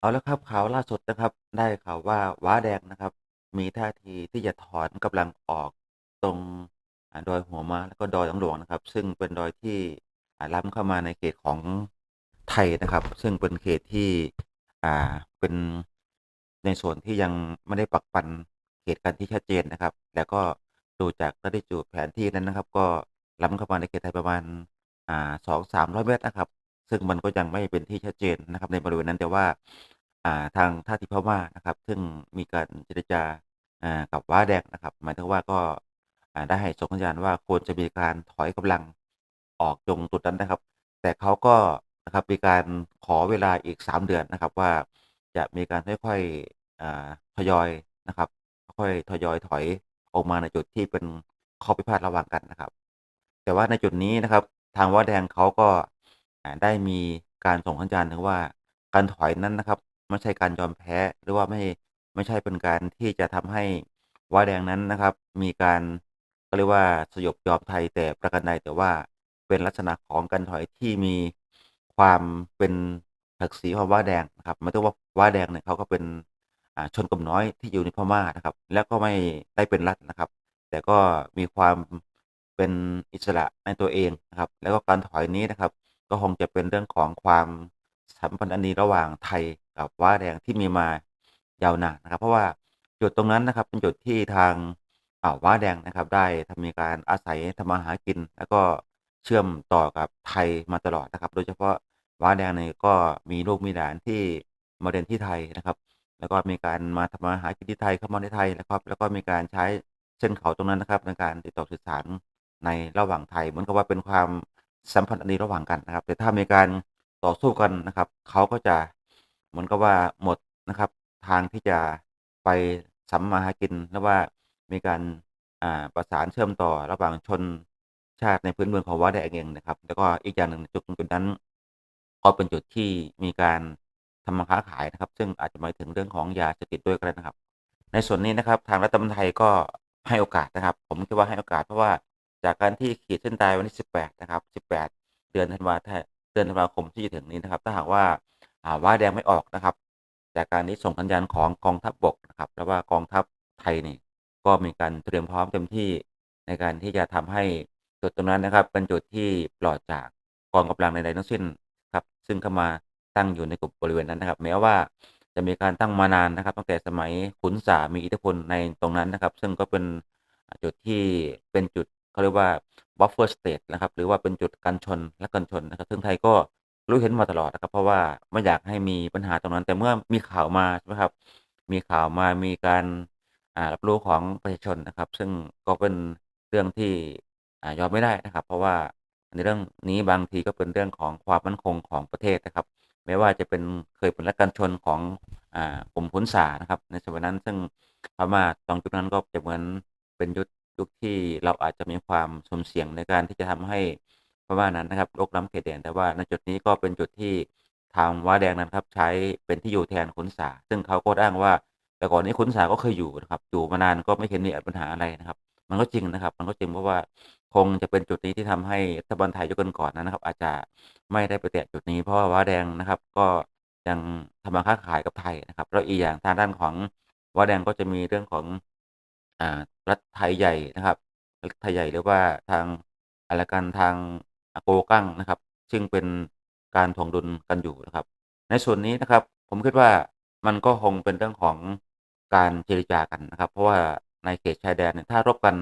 เอาละครับข่าวล่าสุดนะครับ ได้ข่าวว่าว้าแดงนะครับ มีท่าทีที่จะถอนกำลังออกตรงอ่าดอยหัวม้าแล้วก็ดอยหลวงหลวงนะครับ ซึ่งเป็นดอยที่อ่าล้ำเข้ามาในเขตของไทยนะครับ ซึ่งเป็นเขตที่อ่าเป็นในส่วนที่ยังไม่ได้ปักปันเขตกันที่ชัดเจนนะครับ แล้วก็ดูจาก latitude แผนที่นั้นนะครับ ก็ล้ำเข้ามาในเขตไทยประมาณอ่า200-300เมตรนะครับ ซึ่งมันก็ยังไม่เป็นที่ชัดเจนนะครับในบริเวณนั้นแต่ว่าทางท่าทีพม่านะครับ ซึ่งมีการเจรจากับว้าแดงนะครับ หมายถึงว่าก็ได้ให้ส่งสัญญาณว่าควรจะมีการถอยกำลังออกตรงจุดนั้นนะครับ แต่เขาก็นะครับมีการขอเวลาอีก 3 เดือนนะครับว่าจะมีการค่อยๆทยอยนะครับ ค่อยทยอยถอยออกมาในจุดที่เป็นข้อพิพาทระหว่างกันนะครับ แต่ว่าในจุดนี้นะครับ ทางว้าแดงเขาก็ ได้มีการส่งสัญญาณถึงว่า การถอยนั้นนะครับไม่ใช่การยอมแพ้หรือว่าไม่ไม่ใช่เป็นการที่จะทำให้ว้าแดงนั้นนะครับ มีการก็เรียกว่าสยบยอมไทยแต่ประการใดแต่ว่าเป็นลักษณะของการถอยที่มีความเป็นศักดิ์ศรีของว้าแดงนะครับหมายถึงว่าว้าแดงเนี่ยเขาก็เป็นชนกลุ่มน้อยที่อยู่ในพม่านะครับ แล้วก็ไม่ได้เป็นรัฐนะครับ แต่ก็มีความเป็นอิสระในตัวเองนะครับ แล้วก็การถอยนี้นะครับ ก็คงจะเป็นเรื่องของความสัมพันธ์อันดีระหว่างไทยกับว้าแดงที่มีมายาวนานนะครับ เพราะว่าจุดตรงนั้นนะครับเป็นจุดที่ทางอ่าว้าแดงนะครับ ได้ทำมีการอาศัยทำมาหากิน แล้วก็เชื่อมต่อกับไทยมาตลอดนะครับ โดยเฉพาะว้าแดงเนี่ยก็มีลูกมีหลานที่มาเรียนที่ไทยนะครับ แล้วก็มีการมาทำมาหากินที่ไทยเข้ามาในไทยนะครับ แล้วก็มีการใช้เส้นเขาตรงนั้นนะครับในการติดต่อสื่อสารในระหว่างไทยเหมือนกับว่าเป็นความ สัมพันธ์อันดีระหว่างกันนะครับ แต่ถ้ามีการต่อสู้กันนะครับ เขาก็จะเหมือนกับว่าหมดนะครับ ทางที่จะไปสัมมาหากินหรือว่ามีการประสานเชื่อมต่อระหว่างชนชาติในพื้นเมืองของว้าแดงเองนะครับ แล้วก็อีกอย่างหนึ่งจุดจุดนั้นก็เป็นจุดที่มีการทำมาค้าขายนะครับ ซึ่งอาจจะหมายถึงเรื่องของยาเสพติดด้วยก็ได้นะครับ ในส่วนนี้นะครับ ทางรัฐบาลไทยก็ให้โอกาสนะครับ ผมคิดว่าให้โอกาสเพราะว่า จากการที่ขีดเส้นตายวันที่ 18 นะครับ 18 เดือนธันวาเดือนธันวาคมที่จะถึงนี้นะครับ ถ้าหากว่าอ่าว้าแดงไม่ออกนะครับ จากการที่ส่งสัญญาณของกองทัพบกนะครับแล้วว่ากองทัพไทยนี่ก็มีการเตรียมพร้อมเต็มที่ในการที่จะทำให้จุดตรงนั้นนะครับ เป็นจุดที่ปลอดจากกองกำลังใดๆทั้งสิ้นครับ ซึ่งเข้ามาตั้งอยู่ในกลุ่มบริเวณนั้นนะครับ แม้ว่าจะมีการตั้งมานานนะครับตั้งแต่สมัยขุนสามีอิทธิพลในตรงนั้นนะครับ ซึ่งก็เป็นจุดที่เป็นจุด เขาเรียกว่า buffer state นะครับ หรือว่าเป็นจุดกันชนและกันชนนะครับ ซึ่งไทยก็รู้เห็นมาตลอดนะครับ เพราะว่าไม่อยากให้มีปัญหาตรงนั้น แต่เมื่อมีข่าวมาใช่ไหมครับ มีข่าวมามีการรับรู้ของประชาชนนะครับ ซึ่งก็เป็นเรื่องที่อยอมไม่ได้นะครับ เพราะว่าในเรื่องนี้บางทีก็เป็นเรื่องของความมั่นคงของประเทศนะครับไม่ว่าจะเป็นเคยเป็นรัฐการชนของกลุ่มขุนสานะครับ ในสมัยนั้นซึ่งพม่าตรงจุดนั้นก็จะเหมือนเป็นยุค ยุคที่เราอาจจะมีความสมเสี่ยงในการที่จะทำให้พม่านั้นนะครับรุกล้ำเขตแดนแต่ว่าในจุดนี้ก็เป็นจุดที่ทางว้าแดงนั้นครับใช้เป็นที่อยู่แทนขุนสาซึ่งเขาก็อ้างว่า แต่ก่อนนี้ขุนสาก็เคยอยู่นะครับอยู่มานานก็ไม่เห็นมีปัญหาอะไรนะครับ มันก็จริงนะครับ มันก็จริงเพราะว่าคงจะเป็นจุดนี้ที่ทำให้รัฐบาลไทยยุคก่อนนั้นนะครับ อาจจะไม่ได้ไปแตะจุดนี้ เพราะว่าว้าแดงนะครับก็ยังทำมาค้าขายกับไทยนะครับแล้วอีกอย่างทางด้านของว้าแดงก็จะมีเรื่องของอ่า รัฐไทยใหญ่นะครับรัฐไทยใหญ่หรือว่าทางอะไรกันทางโกกั้งนะครับ ซึ่งเป็นการถ่วงดุลกันอยู่นะครับ ในส่วนนี้นะครับ ผมคิดว่ามันก็คงเป็นเรื่องของการเจรจากันนะครับ เพราะว่าในเขตชายแดนเนี่ยถ้ารบกัน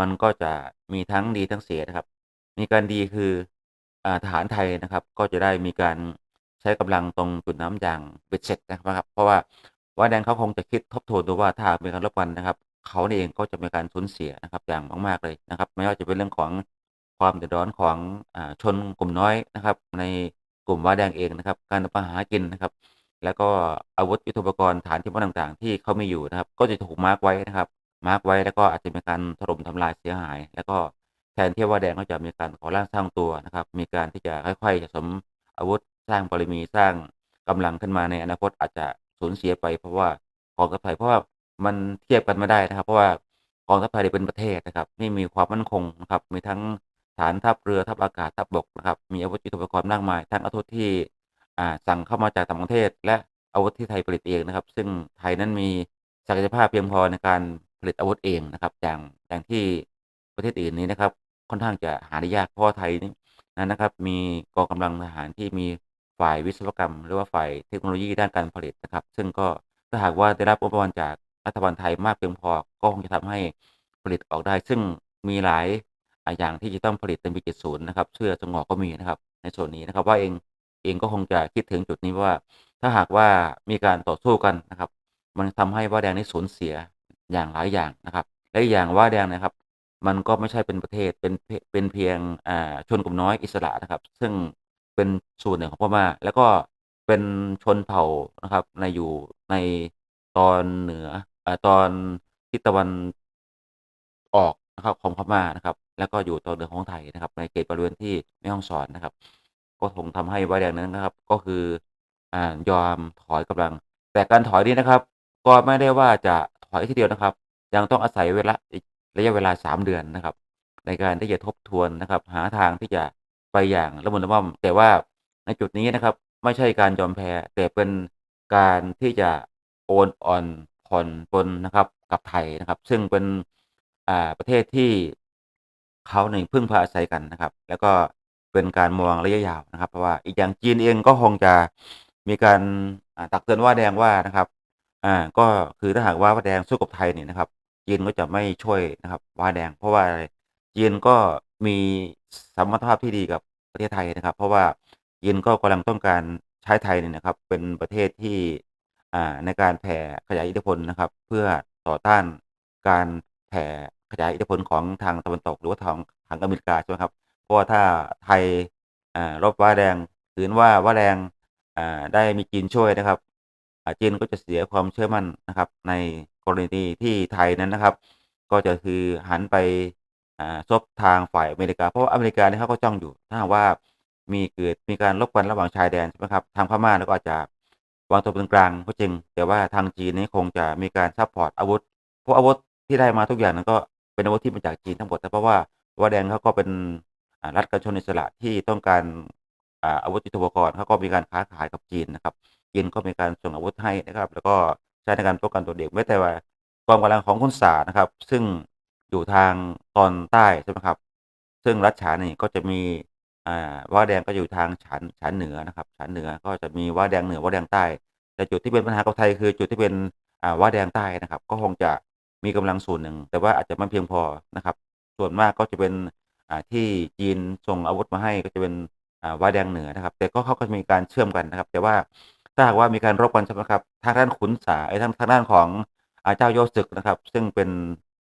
มันก็จะมีทั้งดีทั้งเสียนะครับ มีการดีคืออทหารไทยนะครับ ก็จะได้มีการใช้กำลังตรงจุดนั้นอย่างเบ็ดเสร็จนะครับ เพราะว่าว้าแดงเขาคงจะคิดทบทวนดูว่าถ้ามีการรบกันนะครับ เขาเองก็จะมีการสูญเสียนะครับอย่างมากๆเลยนะครับ ไม่ว่าจะเป็นเรื่องของความเดือดร้อนของอชนกลุ่มน้อยนะครับ ในกลุ่มว้าแดงเองนะครับ การทำมาหากินนะครับ แล้วก็อาวุธยุทโธปกรณ์ฐานที่มั่นต่างๆ ที่เขาไมีอยู่นะครับ ก็จะถูกมาร์กไว้นะครับมาร์กไว้แล้วก็อาจจะมีการถล่มทำลายเสียหาย แล้วก็แทนที่ว้าแดงก็จะมีการก่อร่างสร้างตัวนะครับ มีการที่จะค่อยๆสะสมอาวุธสร้างบารมีสร้างกำลังขึ้นมาในอนาคตอาจจะสูญเสียไปเพราะว่ากองทัพไทยเพราะว่า มันเทียบกันไม่ได้นะครับ เพราะว่ากองทัพไทยเป็นประเทศนะครับที่มีความมั่นคงนะครับ มีทั้งฐานทัพเรือทัพอากาศทัพบกนะครับ มีอาวุธยุทโธปกรณ์มากมาย ทั้งอาวุธที่สั่งเข้ามาจากต่างประเทศ และอาวุธที่ไทยผลิตเองนะครับ ซึ่งไทยนั้นมีศักยภาพเพียงพอในการผลิตอาวุธเองนะครับ อย่างอย่างที่ประเทศอื่นนี้นะครับ ค่อนข้างจะหาได้ยากเพราะว่าไทยนี้นั้นนะครับ มีกองกำลังทหารที่มีฝ่ายวิศวกรรม หรือว่าฝ่ายเทคโนโลยีด้านการผลิตนะครับ ซึ่งก็ถ้าหากว่าได้รับงบประมาณจาก รัฐบาลไทยมากเพียงพอก็คงจะทำให้ผลิตออกได้ ซึ่งมีหลายอย่างที่จะต้องผลิตในปี70นย์นะครับเสื้อสงออกก็มีนะครับ ในส่วนนี้นะครับว่าเองเองก็คงจะคิดถึงจุดนี้ว่า ถ้าหากว่ามีการต่อสู้กันนะครับ มันทำให้ว้าแดงนี้สูญเสียอย่างหลายอย่างนะครับ และอย่างว้าแดงนะครับ มันก็ไม่ใช่เป็นประเทศเป็นเป็นเพียงอ่าชนกลุ่มน้อยอิสระนะครับ ซึ่งเป็นส่วนหนึ่งของพม่าแล้วก็เป็นชนเผ่านะครับในอยู่ในตอนเหนือ อตอนทิศตะวันออกนะครับของพม่านะครับ แล้วก็อยู่ตอนเหนือของไทยนะครับ ในเขตบริเวณที่แม่ฮ่องสอนนะครับ ก็คงทำให้ว้าแดงนั้นนะครับ ก็คืออ่ายอมถอยกำลัง แต่การถอยนี้นะครับ ก็ไม่ได้ว่าจะถอยทีเดียวนะครับ ยังต้องอาศัยเวลาอีกระยะเวลา 3 เดือนนะครับ ในการที่จะทบทวนนะครับ หาทางที่จะไปอย่างละมุนละม่อม แต่ว่าในจุดนี้นะครับ ไม่ใช่การยอมแพ้แต่เป็นการที่จะโอนอ่อน ผ่อนปลนนะครับกับไทยนะครับ ซึ่งเป็นอ่าประเทศที่เขานี่พึ่งพาอาศัยกันนะครับ แล้วก็เป็นการมองระยะยาวนะครับ เพราะว่าอีกอย่างจีนเองก็คงจะมีการตักเตือนว้าแดงว่านะครับอ่าก็คือถ้าหากว่าว้าแดงสู้กับไทยเนี่ยนะครับ จีนก็จะไม่ช่วยนะครับว้าแดง เพราะว่าจีนก็มีสัมพันธภาพที่ดีกับประเทศไทยนะครับ เพราะว่าจีนก็กำลังต้องการใช้ไทยเนี่ยนะครับ เป็นประเทศที่ ในการแผ่ขยายอิทธิพลนะครับ เพื่อต่อต้านการแผ่ขยายอิทธิพลของทางตะวันตก หรือว่าทางทางอเมริกาใช่ไหมครับเพราะว่าถ้าไทยรบว้าแดงถือว่าว้าแดงได้มีจีนช่วยนะครับจีนก็จะเสียความเชื่อมั่นนะครับ ในกรณีที่ไทยนั้นนะครับ ก็จะคือหันไปซบทางฝ่ายอเมริกา เพราะว่าอเมริกาเนี่ยเขาก็จ้องอยู่ ถ้าว่ามีเกิดมีการรบกันระหว่างชายแดนใช่ไหมครับทางพม่าเนี่ยก็อาจจะ วางตัวเป็นกลางก็จริง แต่ว่าทางจีนนี้คงจะมีการซัปพอร์ตอาวุธเพราะอาวุธที่ได้มาทุกอย่างนั้นก็เป็นอาวุธที่มาจากจีนทั้งหมดนะเพราะว่าว้าแดงเขาก็เป็นรัฐกัญชนอิสระที่ต้องการอาวุธยุทโธปกรณ์เขาก็มีการค้าขายกับจีนนะครับจีนก็มีการส่งอาวุธให้นะครับ แล้วก็ใช้ในการป้องกันตัวเองแม้แต่ว่ากองกำลังของขุนสานะครับ ซึ่งอยู่ทางตอนใต้ใช่ไหมครับ ซึ่งรัฐฉานี่ก็จะมี อ่าว้าแดงก็อยู่ทางฉานฉานเหนือนะครับฉานเหนือก็จะมีว้าแดงเหนือว้าแดงใต้ แต่จุดที่เป็นปัญหากับไทยคือจุดที่เป็นอ่าว้าแดงใต้นะครับ ก็คงจะมีกำลังส่วนหนึ่ง แต่ว่าอาจจะไม่เพียงพอนะครับ ส่วนมากก็จะเป็นอ่าที่จีนส่งอาวุธมาให้ก็จะเป็นอ่าว้าแดงเหนือนะครับ แต่ก็เขาก็มีการเชื่อมกันนะครับ แต่ว่าถ้าหากว่ามีการรบกันใช่ไหมครับทางด้านขุนสาเอ๊ยทางทางด้านของอาเจ้าโยสึกนะครับ ซึ่งเป็น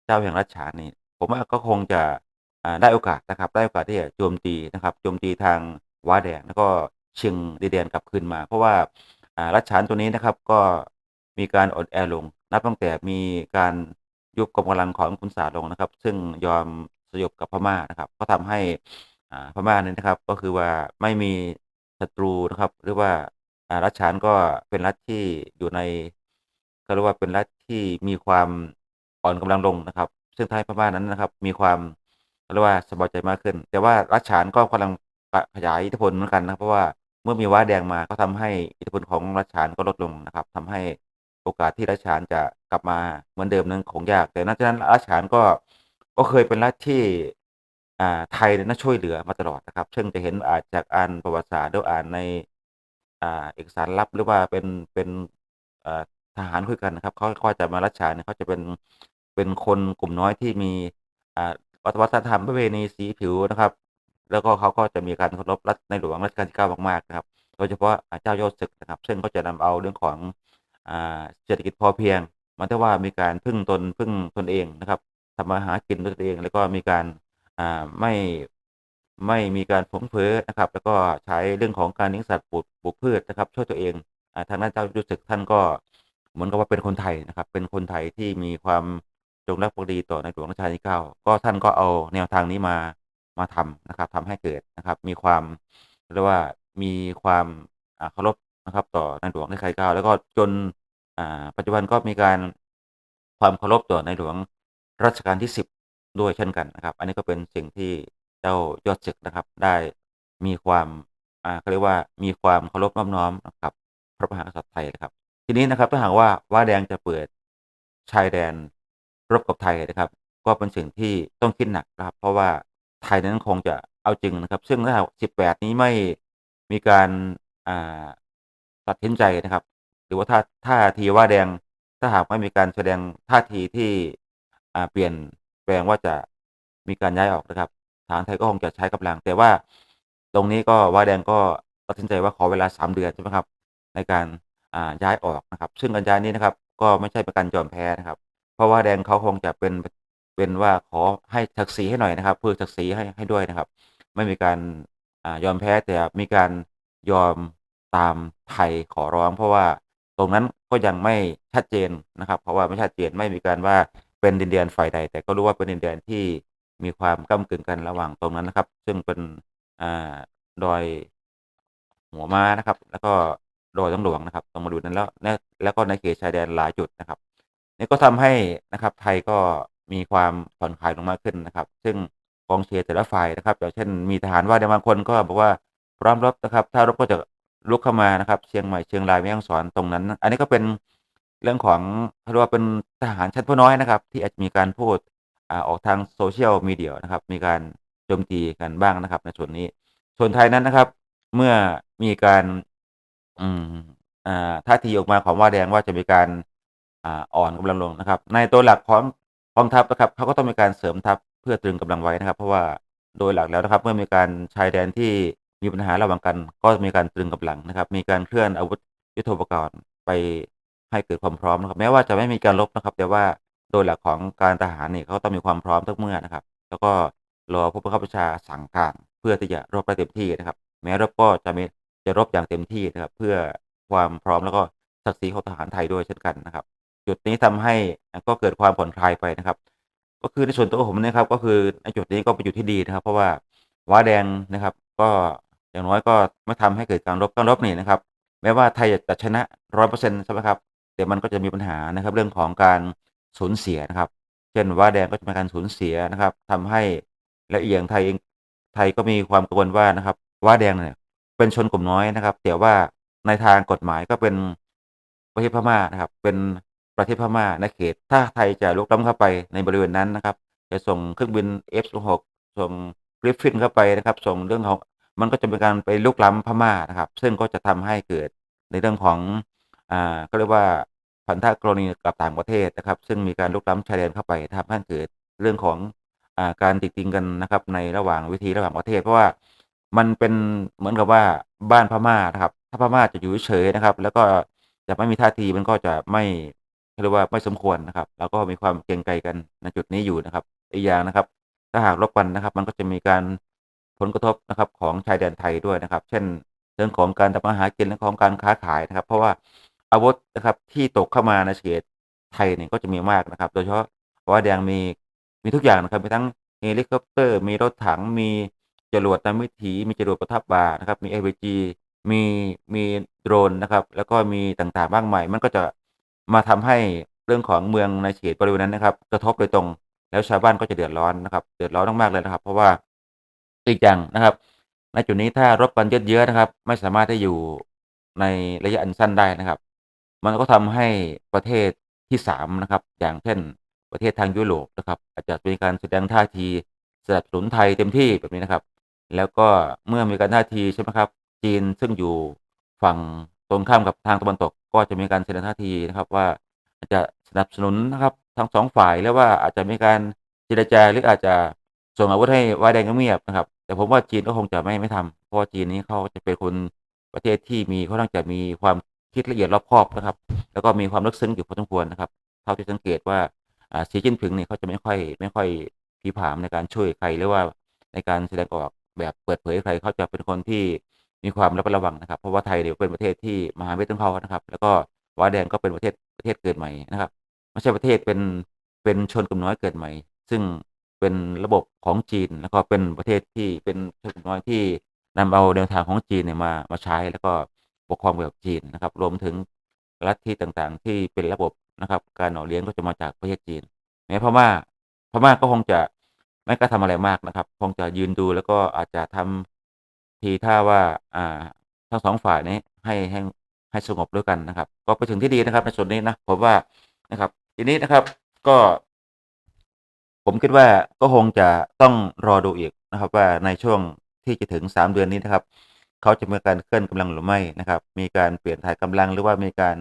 เจ้าแห่งรัฐฉานนี่ผมว่าก็คงจะ ได้โอกาสนะครับได้โอกาสที่จะโจมตีนะครับโจมตีทางว้าแดงแล้วก็ชิงดินแดนกลับคืนมา เพราะว่ารัฐฉานตัวนี้นะครับก็มีการอ่อนแอลง นับตั้งแต่มีการยุบกองกำลังของขุนสาลงนะครับ ซึ่งยอมสยบกับพม่านะครับ ก็ทำให้พม่านี่นะครับ ก็คือว่าไม่มีศัตรูนะครับหรือว่ารัฐฉานก็เป็นรัฐที่อยู่ในเขาเรียกว่าเป็นรัฐที่มีความอ่อนกำลังลงนะครับ ซึ่งทำให้พม่านั้นนะครับ มีความ เรียกว่าสบายใจมากขึ้น แต่ว่ารัฐฉานก็กำลังขยายอิทธิพลเหมือนกันนะเพราะว่าเมื่อมีว้าแดงมาก็ทำให้อิทธิพลของรัฐฉานก็ลดลงนะครับทำให้โอกาสที่รัฐฉานจะกลับมาเหมือนเดิมนั้นคงยาก แต่ณฉะนั้นรัฐฉานก็ก็เคยเป็นรัฐที่อ่าไทยนี่ยนช่วยเหลือมาตลอดนะครับ ซึ่งจะเห็นอาจากอ่านประวัติศาสตร์หรืออ่านในอ่าเอกสารลับหรือว่าเป็นเป็นอ่าทหารคุยกันนะครับเขาก็จะมารัฐฉานเนี่ยเขาจะเป็นเป็นคนกลุ่มน้อยที่มีอ่า วัฒนธรรมประเพณีสีผิวนะครับ แล้วก็เขาก็จะมีการเคารพรัฐในหลวงรัชกาลที่9มากๆนะครับ โดยเฉพาะเจ้าโยสึกนะครับ ซึ่งก็จะนำเอาเรื่องของอเศรษฐกิจพอเพียงมือนกับว่ามีการพึ่งตนพึ่งตนเองนะครับทำมาหากินด้วยตนเอง แล้วก็มีการไม่ไม่มีการฟุ่มเฟ้อนะครับ แล้วก็ใช้เรื่องของการเลี้ยงสัตว์ปลูกปลูกพืชนะครับ ช่วยตัวเองอทางด้านเจ้าโยสึกท่านก็เหมือนกับว่าเป็นคนไทยนะครับ เป็นคนไทยที่มีความ จงรักภักดีต่อในหลวงรัชกาลที่ 9 ก็ท่านก็เอาแนวทางนี้มามาทำนะครับทำให้เกิดนะครับ มีความเรียกว่ามีความเคารพนะครับ ต่อในหลวงรัชกาลที่ 9 แล้วก็จนปัจจุบันก็มีการความเคารพต่อในหลวงรัชกาลที่ 10 ด้วยเช่นกันนะครับ อันนี้ก็เป็นสิ่งที่เจ้ายอดศึกนะครับ ได้มีความเขาเรียกว่ามีความเคารพน้อบน้อมกับพระมหากษัตริย์ไทยนะครับ ทีนี้นะครับถ้าหากว่าว้าแดงจะเปิดชายแดน รบกับไทยนะครับ ก็เป็นสิ่งที่ต้องคิดหนักนะครับ เพราะว่าไทยนั้นคงจะเอาจริงนะครับ ซึ่งถ้าหาก18นี้ไม่มีการตัดสินใจนะครับ หรือว่าท่าท่าทีว้าแดงถ้าหากไม่มีการแสดงท่าทีที่เปลี่ยนแปลงว่าจะมีการย้ายออกนะครับ ทารไทยก็คงจะใช้กำลัง แต่ว่าตรงนี้ก็ว้าแดงก็ตัดสินใจว่าขอเวลา 3 เดือนใช่ไหมครับในการย้ายออกนะครับ ซึ่งการย้ายนี้นะครับ ก็ไม่ใช่เป็นการยอมแพ้นะครับ เพราะว้าแดงเขาคงจะเป็นเป็นว่าขอให้ศักดิ์ศรีให้หน่อยนะครับเพื่อศักดิ์ศรีให้ให้ด้วยนะครับ ไม่มีการอ่ายอมแพ้แต่มีการยอมตามไทยขอร้อง เพราะว่าตรงนั้นก็ยังไม่ชัดเจนนะครับ เพราะว่าไม่ชัดเจนไม่มีการว่าเป็นดินแดนฝ่ายใด แต่ก็รู้ว่าเป็นดินแดนที่มีความก้ำกึ่งกันระหว่างตรงนั้นนะครับ ซึ่งเป็นอ่าดอยหัวม้านะครับ แล้วก็ดอยหลวงหลวงนะครับตรงบริเวณนั้นแล้วและแล้วก็ในเขตชายแดนหลายจุดนะครับ นี่ก็ทำให้นะครับไทยก็มีความผ่อนคลายลงมากขึ้นนะครับ ซึ่งกองเชียร์แต่ละฝ่ายนะครับอย่างเช่นมีทหารว้าแดงบางคนก็บอกว่าพร้อมรบนะครับ ถ้ารบก็จะรุกเข้ามานะครับ เชียงใหม่เชียงรายแม่ฮ่องสอนตรงนั้น อันนี้ก็เป็นเรื่องของเขาเรียกว่าเป็นทหารชั้นผู้น้อยนะครับ ที่อาจจะมีการพูดอออกทาง Social Media นะครับ มีการโจมตีกันบ้างนะครับ ในส่วนนี้ ส่วนไทยนั้นนะครับ เมื่อมีการอืมอ่าท่าทีออกมาของว้าแดงว่าจะมีการ อ่อนกำลังลงนะครับ ในตัวหลักของกองทัพนะครับเขาก็ต้องมีการเสริมทัพเพื่อตรึงกำลังไว้นะครับ เพราะว่าโดยหลักแล้วนะครับ เมื่อมีการชายแดนที่มีปัญหาระหว่างกัน ก็มีการตรึงกำลังนะครับ มีการเคลื่อนอาวุธยุทโธปกรณ์ไปให้เกิดความพร้อมนะครับ แม้ว่าจะไม่มีการรบนะครับ แต่ว่าโดยหลักของการทหารเนี่ยเขาต้องมีความพร้อมทุกเมื่อนะครับ แล้วก็รอผู้บังคับบัญชาสั่งการเพื่อที่จะรบได้เต็มที่นะครับ แม้รบก็จะม่จะรบอย่างเต็มที่นะครับ เพื่อความพร้อมแล้วก็ศักดิ์ศรีของทหารไทยด้วยเช่นกันนะครับ จุดนี้ทำให้ก็เกิดความผ่อนคลายไปนะครับ ก็คือในส่วนตัวผมนะครับ ก็คือในจุดนี้ก็เป็นจุดที่ดีนะครับ เพราะว่าว้าแดงนะครับ ก็อย่างน้อยก็ไม่ทำให้เกิดการรบการรบนี่นะครับ แม้ว่าไทยจะจะชนะ100%ใช่ไหมครับแต่มันก็จะมีปัญหานะครับ เรื่องของการสูญเสียนะครับ เช่นว้าแดงก็จะมีการสูญเสียนะครับทำให้และอีกอย่างไทยเองไทยก็มีความกังวลว่านะครับว้าแดงเนี่ยเป็นชนกลุ่มน้อยนะครับแต่ว่าในทางกฎหมายก็เป็นประเทศพม่านะครับ เป็น ประเทศพม่าในเขต ถ้าไทยจะรุกล้ำเข้าไปในบริเวณนั้นนะครับ จะส่งเครื่องบิน F16 ส่ง Griffin เข้าไปนะครับ ส่งเรื่องของมันก็จะเป็นการไปรุกล้ำพม่านะครับ ซึ่งก็จะทำให้เกิดในเรื่องของอ่าเขาเรียกว่าพันธะกรณีกับต่างประเทศนะครับ ซึ่งมีการรุกล้ำชายแดนเข้าไปทำให้เกิดเรื่องของอ่าการติดติงกันนะครับในระหว่างวิธีระหว่างประเทศ เพราะว่ามันเป็นเหมือนกับว่าบ้านพม่านะครับ ถ้าพม่าจะอยู่เฉยนะครับ แล้วก็จะไม่มีท่าทีมันก็จะไม่ เรียกว่าไม่สมควรนะครับ แล้วก็มีความเกรงไกรกันในจุดนี้อยู่นะครับ อีกอย่างนะครับ ถ้าหากรบกันนะครับ มันก็จะมีการผลกระทบนะครับของชายแดนไทยด้วยนะครับ เช่น เรื่องของการทำมาหากินเรื่องของการค้าขายนะครับ เพราะว่าอาวุธนะครับที่ตกเข้ามาในเขตไทยเนี่ยก็จะมีมากนะครับ โดยเฉพาะว้าแดงมีมีทุกอย่างนะครับมีทั้งเฮลิคอปเตอร์ มีรถถังมีจรวดนำวิถี มีจรวดประทับบ่านะครับ มี RPG มีมีโดรนนะครับ แล้วก็มีต่างๆมากมาย มันก็จะ มาทำให้เรื่องของเมืองในเขตบริเวณนั้นนะครับ กระทบโดยตรง แล้วชาวบ้านก็จะเดือดร้อนนะครับ เดือดร้อนมากๆเลยนะครับ เพราะว่าอีกอย่างนะครับณจุดนี้ถ้ารบกันเยอะๆนะครับ ไม่สามารถที่อยู่ในระยะอันสั้นได้นะครับ มันก็ทำให้ประเทศที่3นะครับ อย่างเช่น ประเทศทางยุโรปนะครับ อาจจะมีการแสดงท่าทีสนับสนุนไทยเต็มที่แบบนี้นะครับ แล้วก็เมื่อมีการท่าทีใช่ไหมครับ จีนซึ่งอยู่ฝั่ง ตรงข้ามกับทางตะวันตกก็จะมีการแสดงท่าทีนะครับว่าจะสนับสนุนนะครับทั้ง2ฝ่ายหรือว่าอาจจะมีการเจรจาหรืออาจจะส่งอาวุธให้ว้าแดงเงียบนะครับ แต่ผมว่าจีนก็คงจะไม่ไม่ทำเพราะจีนนี้เขาจะเป็นคนประเทศที่มีค่อนข้างจะมีความคิดละเอียดรอบคอบนะครับ แล้วก็มีความลึกซึ้งอยู่พอสมควรนะครับ เท่าที่สังเกตว่าอ่าสีจิ้นผิงเนี่ยเขาจะไม่ค่อยไม่ค่อยผีผามในการช่วยใครหรือว่าในการแสดงออกแบบเปิดเผยใครเขาจะเป็นคนที่ มีความระมัดระวังนะครับ เพราะว่าไทยเนี่ยเป็นประเทศที่มหามิตรของเขานะครับ แล้วก็ว้าแดงก็เป็นประเทศประเทศเกิดใหม่นะครับไม่ใช่ประเทศเป็นเป็นชนกลุ่มน้อยเกิดใหม่ ซึ่งเป็นระบบของจีนแล้วก็เป็นประเทศที่เป็นชนกลุ่มน้อยที่นำเอาแนวทางของจีนเนี่ยมามาใช้ แล้วก็ปกครองแบบจีนนะครับ รวมถึงลัฐทธิต่างๆ ที่เป็นระบบนะครับ การหล่อเลี้ยงก็จะมาจากประเทศจีนแม้พม่าพม่าก็คงจะไม่กล้าทำอะไรมากนะครับ คงจะยืนดูแล้วก็อาจจะทำ ทีท่าว่าอ่าทั้ง2ฝ่ายนี้ให้ให้ให้สงบด้วยกันนะครับ ก็ไปถึงที่ดีนะครับในส่วนนี้นะผมว่านะครับ ทีนี้นะครับก็ ผมคิดว่าก็คงจะต้องรอดูอีกนะครับ ว่าในช่วงที่จะถึง 3 เดือนนี้นะครับเขาจะมีการเคลื่อนกำลังหรือไม่นะครับ มีการเปลี่ยนถ่ายกำลังหรือว่ามีการ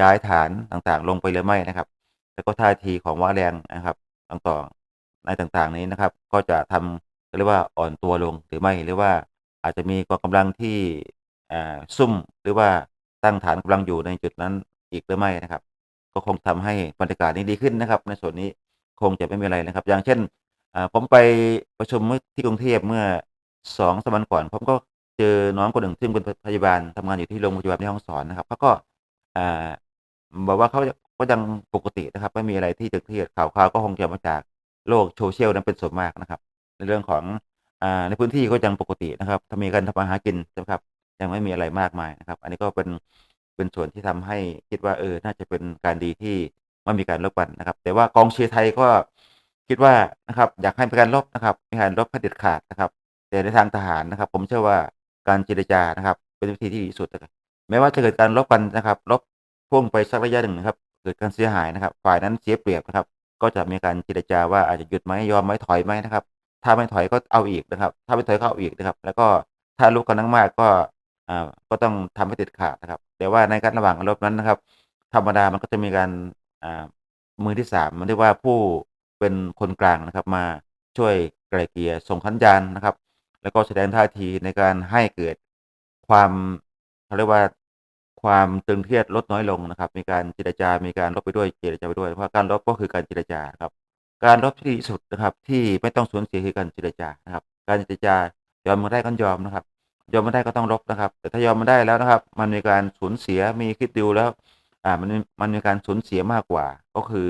ย้ายฐานต่างๆ ลงไปหรือไม่นะครับ แล้วก็ท่าทีของว้าแดงนะครับต่างๆในต่างๆนี้นะครับ ก็จะทำเรียกว่าอ่อนตัวลงหรือไม่หรือว่า อาจจะมีกองกำลังที่ซุ่มหรือว่าตั้งฐานกำลังอยู่ในจุดนั้นอีกหรือไม่นะครับ ก็คงทำให้บรรยากาศนี้ดีขึ้นนะครับ ในส่วนนี้คงจะไม่มีอะไรนะครับ อย่างเช่นผมไปประชุมที่กรุงเทพเมื่อ2 3วันก่อน ผมก็เจอน้องคนหนึ่งซึ่งเป็นพยาบาลทำงานอยู่ที่โรงพยาบาลแม่ฮ่องสอนนะครับเขาก็บอกว่าเขาก็ยังปกตินะครับ ไม่มีอะไรที่ตึงเครียดข่าวคราวก็คงจะมาจากโลก social นั้นเป็นส่วนมากนะครับ ในเรื่องของ ในพื้นที่ก็ยังปกตินะครับถ้ามีการทำมาหากินใช่ไหมครับ ยังไม่มีอะไรมากมายนะครับ อันนี้ก็เป็นเป็นส่วนที่ทำให้คิดว่าเออน่าจะเป็นการดีที่ไม่มีการรบกันนะครับ แต่ว่ากองเชียร์ไทยก็คิดว่านะครับ อยากให้มีการรบนะครับ มีการรบให้เด็ดขาดนะครับ แต่ในทางทหารนะครับ ผมเชื่อว่าการเจรจานะครับ เป็นวิธีที่ดีที่สุดนะครับแม้ว่าจะเกิดการรบกันนะครับรบพ่วงไปสักระยะหนึ่งนะครับ เกิดการเสียหายนะครับ ฝ่ายนั้นเสียเปรียบนะครับ ก็จะมีการเจรจาว่าอาจจะหยุดไหมยอมไหมถอยไหมนะครับ ถ้าไม่ถอยก็เอาอีกนะครับ ถ้าไม่ถอยก็เอาอีกนะครับ แล้วก็ถ้าลุกกันมากๆก็อ่าก็ต้องทำให้เด็ดขาดนะครับ แต่ว่าในการระหว่างรบนั้นนะครับ ธรรมดามันก็จะมีการอ่ามือที่สามมันเรียกว่าผู้เป็นคนกลางนะครับ มาช่วยไกลเกลี่ยส่งสัญญาณนะครับ แล้วก็แสดงท่าทีในการให้เกิดความเขาเรียกว่าความตึงเครียดลดน้อยลงนะครับ มีการเจรจา มีการรบไปด้วยเจรจาไปด้วย เพราะการรบก็คือการเจรจาครับ การรบที่ดีสุดนะครับที่ไม่ต้องสูญเสียคือการเจรจานะครับ การเจรจายอมกันได้ก็ยอมนะครับ ยอมไม่ได้ก็ต้องรบนะครับ แต่ถ้ายอมม่ได้แล้วนะครับ มันมีการสูญเสียมีคิดดูแล้วอ่ามันมันมีการสูญเสียมากกว่า ก็คือ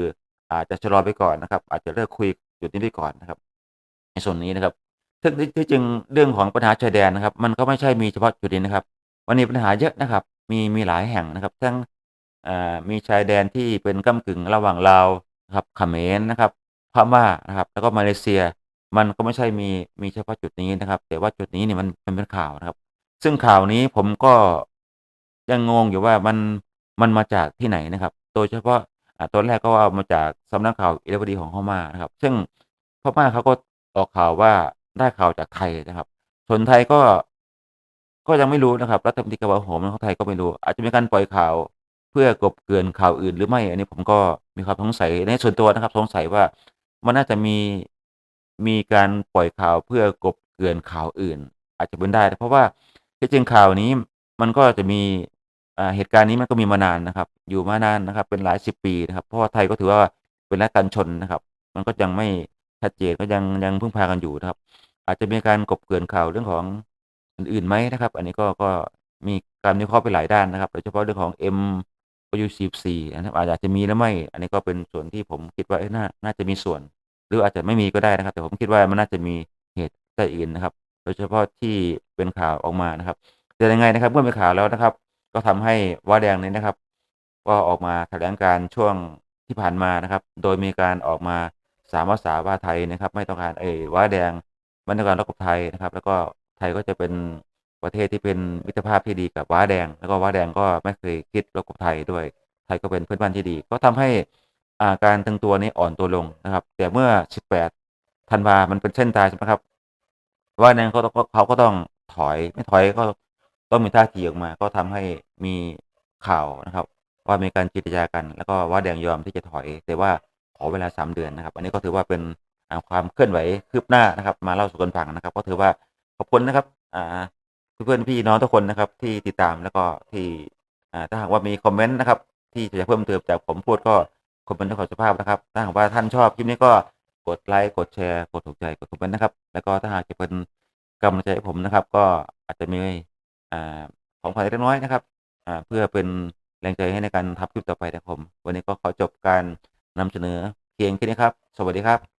อาจจะชะลอไปก่อนนะครับ อาจจะเลิกคุยจุดนี้ไปก่อนนะครับ ในส่วนนี้นะครับซึ่งที่จริงเรื่องของปัญหาชายแดนนะครับ มันก็ไม่ใช่มีเฉพาะจุดนี้นะครับมันมีปัญหาเยอะนะครับ มีมีหลายแห่งนะครับ ทั้งอ่ามีชายแดนที่เป็นก้ำกึ่งระหว่างลาวนะครับเขมรนะครับ พม่านะครับ แล้วก็มาเลเซีย มันก็ไม่ใช่มีมีเฉพาะจุดนี้นะครับ แต่ว่าจุดนี้เนี่ยมันเป็นข่าวนะครับ ซึ่งข่าวนี้ผมก็ยังงงอยู่ว่ามันมันมาจากที่ไหนนะครับ โดยเฉพาะตอนแรกก็เอามาจากสำนักข่าวอิเลวดีของพม่านะครับ ซึ่งพม่าเขาก็ออกข่าวว่าได้ข่าวจากไทยนะครับ ส่วนไทยก็ก็ยังไม่รู้นะครับรัฐมนตรีกลาโหมของไทยก็ไม่รู้ อาจจะมีการปล่อยข่าวเพื่อกบเกลื่อนข่าวอื่นหรือไม่ อันนี้ผมก็มีความสงสัยในส่วนตัวนะครับ สงสัยว่า มันน่าจะมี มีการปล่อยข่าวเพื่อกลบเกลื่อนข่าวอื่น อาจจะเป็นได้ เพราะว่าที่จริงข่าวนี้มันก็จะมีอ่าเหตุการณ์นี้มันก็มีมานานนะครับ อยู่มานานนะครับ เป็นหลายสิบปีนะครับ เพราะว่าไทยก็ถือว่าเป็นรัฐกันชนนะครับ มันก็ยังไม่ชัดเจนก็ยังยังพึ่งพากันอยู่นะครับ อาจจะมีการกลบเกลื่อนข่าวเรื่องของอื่นๆไหมนะครับ อันนี้ก็ก็มีการวิเคราะห์ไปหลายด้านนะครับ โดยเฉพาะเรื่องของ M นะครับอาจจะมีหรือไม่ อันนี้ก็เป็นส่วนที่ผมคิดว่าเอ๊ะน่าน่าจะมีส่วน หรืออาจจะไม่มีก็ได้นะครับ แต่ผมคิดว่ามันน่าจะมีเหตุใต้อื่นนะครับ โดยเฉพาะที่เป็นข่าวออกมานะครับแต่ยังไงนะครับเมื่อเป็นข่าวแล้วนะครับ ก็ทำให้ว้าแดงนี้นะครับ ก็ออกมาแถลงการช่วงที่ผ่านมานะครับ โดยมีการออกมาสามภาษาว่าไทยนะครับ ไม่ต้องการเอ่ยว้าแดงไม่ต้องการรบกับไทยนะครับ แล้วก็ไทยก็จะเป็น ประเทศที่เป็นมิตรภาพที่ดีกับว้าแดง แล้วก็ว้าแดงก็ไม่เคยคิดรบกับไทยด้วย ไทยก็เป็นเพื่อนบ้านที่ดี ก็ทำให้อาการตึงตัวนี้อ่อนตัวลงนะครับ แต่เมื่อ 18 ธันวา มันเป็นเส้นตายใช่ไหมครับว้าแดงเขาต้องเขาก็ต้องถอย ไม่ถอยก็ต้องมีท่าทีออกมา ก็ทำให้มีข่าวนะครับ ว่ามีการเจรจากัน แล้วก็ว้าแดงยอมที่จะถอย แต่ว่าขอเวลา 3 เดือนนะครับ อันนี้ก็ถือว่าเป็นความเคลื่อนไหวคืบหน้านะครับ มาเล่าสู่กันฟังนะครับ ก็ถือว่าขอบคุณนะครับ อ่า เพื่อนพี่น้องทุกคนนะครับ ที่ติดตามแล้วก็ที่ถ้าหากว่ามีคอมเมนต์นะครับ ที่จะเพิ่มเติมจากผมพูดก็คอมเมนต์ด้วยความสุภาพนะครับ ถ้าหากว่าท่านชอบคลิปนี้ก็กดไลค์กดแชร์กดถูกใจกดคอมเมนต์นะครับ แล้วก็ถ้าหากจะเป็นกำลังใจให้ผมนะครับ ก็อาจจะมีอ่าของขวัญเล็กน้อยนะครับเพื่อเป็นแรงใจให้ในการทำคลิปต่อไปนะครับผม วันนี้ก็ขอจบการนำเสนอเพียงแค่นี้ครับ สวัสดีครับ